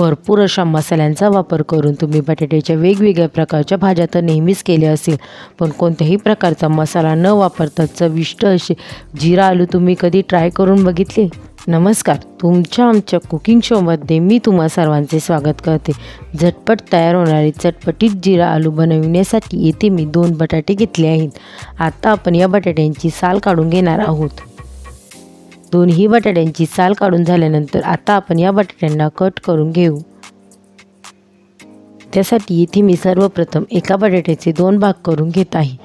भरपूर अशा मसाल्यांचा वापर करून तुम्ही बटाट्याच्या वेगवेगळ्या प्रकारच्या भाज्या तर नेहमीच केल्या असेल पण कोणत्याही प्रकारचा मसाला न वापरता चविष्ट असे जिरा आलू तुम्ही कधी ट्राय करून बघितले? नमस्कार. तुमच्या आमच्या कुकिंग शोमध्ये मी तुम्हा सर्वांचे स्वागत करते. झटपट तयार होणारे चटपटीत जिरा आलू बनविण्यासाठी येथे मी दोन बटाटे घेतले आहेत. आता आपण या बटाट्यांची साल काढून घेणार आहोत. दोन्ही बटाट्यांची साल काढून झाल्यानंतर आता आपण या बटाट्यांना कट करून घेऊ. त्यासाठी इथे मी सर्वप्रथम एका बटाट्याचे दोन भाग करून घेत आहे.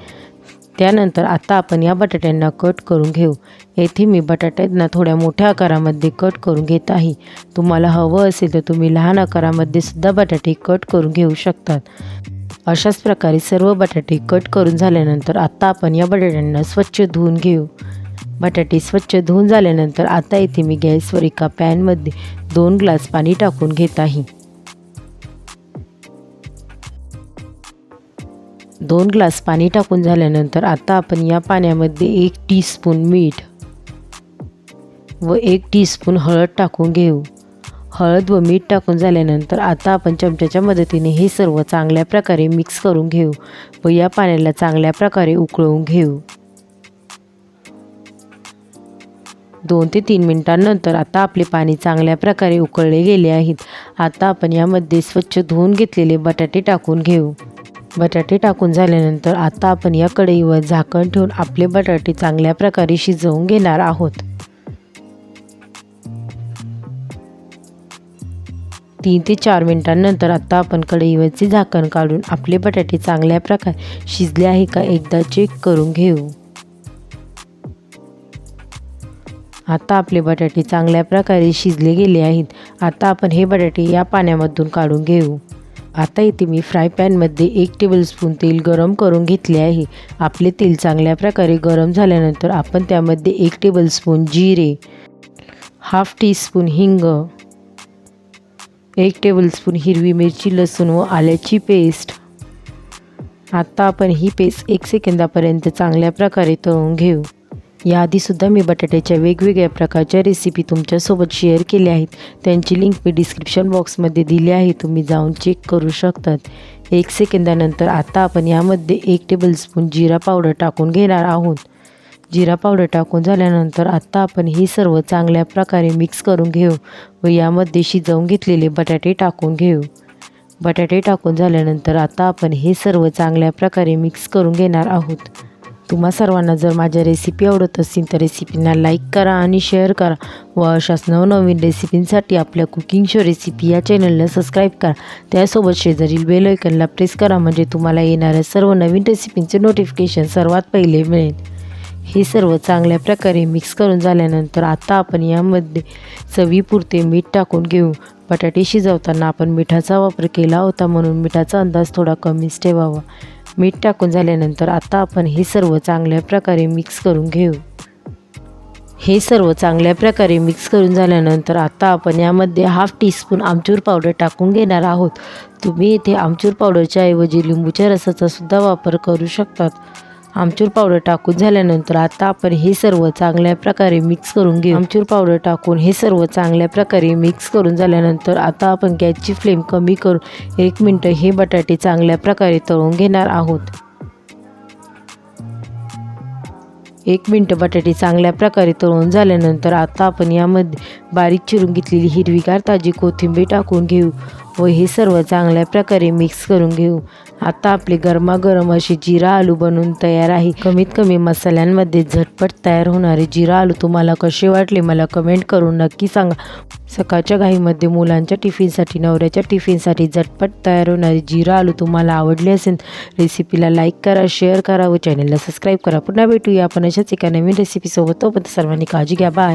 त्यानंतर आता आपण या बटाट्यांना कट करून घेऊ. येथे मी बटाट्यांना थोड्या मोठ्या आकारामध्ये कट करून घेत आहे. तुम्हाला हवं असेल तर तुम्ही लहान आकारामध्ये सुद्धा बटाटे कट करून घेऊ शकतात. अशाच प्रकारे सर्व बटाटे कट करून झाल्यानंतर आता आपण या बटाट्यांना स्वच्छ धुवून घेऊ. बटाटे स्वच्छ धुवून झाल्यानंतर आता इथे मी गॅसवर एका पॅनमध्ये दोन ग्लास पाणी टाकून घेत आहे. दोन ग्लास पाणी टाकून झाल्यानंतर आता आपण या पाण्यामध्ये एक टीस्पून मीठ व एक टीस्पून हळद टाकून घेऊ. हळद व मीठ टाकून झाल्यानंतर आता आपण चमच्याच्या मदतीने हे सर्व चांगल्या प्रकारे मिक्स करून घेऊ व या पाण्याला चांगल्या प्रकारे उकळवून घेऊ. दोन ते तीन मिनिटांनंतर आता आपले पाणी चांगल्या प्रकारे उकळले गेले आहेत. आता आपण यामध्ये स्वच्छ धुवून घेतलेले बटाटे टाकून घेऊ. बटाटे टाकून झाल्यानंतर आता आपण या कढईवर झाकण ठेवून आपले बटाटे चांगल्या प्रकारे शिजवून घेणार आहोत. तीन ते चार मिनिटांनंतर आता आपण कढईवरचे झाकण काढून आपले बटाटे चांगल्या प्रकारे शिजले आहे का एकदा चेक करून घेऊ. आता आपले बटाटे चांगल्या प्रकारे शिजले गेले आहेत. आता आपण हे बटाटे या पाण्यामधून काढून घेऊ. आता इथे मी फ्राय पॅनमध्ये एक टेबलस्पून तेल गरम करून घेतले आहे. आपले तेल चांगल्या प्रकारे गरम झाल्यानंतर आपण त्यामध्ये एक टेबलस्पून जिरे हाफ टीस्पून हिंग एक टेबलस्पून हिरवी मिरची लसूण व आल्याची पेस्ट. आता आपण ही पेस्ट एक सेकंदापर्यंत चांगल्या प्रकारे तळून घेऊ. याआधीसुद्धा मी बटाट्याच्या वेगवेगळ्या प्रकारच्या रेसिपी तुमच्यासोबत शेअर केल्या आहेत. त्यांची लिंक मी डिस्क्रिप्शन बॉक्समध्ये दिली आहे. तुम्ही जाऊन चेक करू शकतात. एक सेकंदानंतर आता आपण यामध्ये एक टेबलस्पून जिरा पावडर टाकून घेणार आहोत. जिरा पावडर टाकून झाल्यानंतर आत्ता आपण हे सर्व चांगल्या प्रकारे मिक्स करून घेऊ व यामध्ये शिजवून घेतलेले बटाटे टाकून घेऊ. बटाटे टाकून झाल्यानंतर आता आपण हे सर्व चांगल्या प्रकारे मिक्स करून घेणार आहोत. तुम्हा सर्वांना जर माझ्या रेसिपी आवडत असतील तर रेसिपींना लाईक करा आणि शेअर करा. व अशाच नवनवीन रेसिपींसाठी आपल्या कुकिंग शो रेसिपी या चॅनलला सबस्क्राईब करा. त्यासोबत शेजारील बेल आयकनला प्रेस करा म्हणजे तुम्हाला येणाऱ्या सर्व नवीन रेसिपींचे नोटिफिकेशन सर्वात पहिले मिळेल. हे सर्व चांगल्या प्रकारे मिक्स करून झाल्यानंतर आता आपण यामध्ये चवीपुरते मीठ टाकून घेऊ. बटाटे शिजवताना आपण मिठाचा वापर केला होता म्हणून मिठाचा अंदाज थोडा कमीच ठेवावा. मीठ टाकून झाल्यानंतर आता आपण हे सर्व चांगल्या प्रकारे मिक्स करून घेऊ. हे सर्व चांगल्या प्रकारे मिक्स करून झाल्यानंतर आता आपण यामध्ये हाफ टीस्पून आमचूर पावडर टाकून घेणार आहोत. तुम्ही इथे आमचूर पावडरच्या ऐवजी लिंबूच्या रसाचा सुद्धा वापर करू शकतात. आमचूर पावडर टाकून झाल्यानंतर आता आपण हे सर्व चांगल्या प्रकारे मिक्स करून घेऊ. आमचूर पावडर टाकून हे सर्व चांगल्या प्रकारे मिक्स करून झाल्यानंतर आता आपण गॅसची फ्लेम कमी करून एक मिनटं हे बटाटे चांगल्या प्रकारे तळून घेणार आहोत. एक मिनटं बटाटे चांगल्या प्रकारे तळून झाल्यानंतर आता आपण यामध्ये बारीक चिरून घेतलेली हिरवीगार ताजी कोथिंबीर टाकून घेऊ व हे सर्व चांगल्या प्रकारे मिक्स करून घेऊ. आता आपले गरमागरम असे जिरा आलू बनवून तयार आहे. कमीत कमी मसाल्यांमध्ये झटपट तयार होणारे जिरा आलू तुम्हाला कसे वाटले मला कमेंट करून नक्की सांगा. सकाळच्या घाईमध्ये मुलांच्या टिफिनसाठी नवऱ्याच्या टिफिनसाठी झटपट तयार होणारे जिरा आलू तुम्हाला आवडले असेल रेसिपीला लाईक करा शेअर करा व चॅनलला सबस्क्राईब करा. पुन्हा भेटूया आपण अशाच एका नवीन रेसिपीसोबत तोपर्यंत सर्वांनी काळजी घ्या. बाय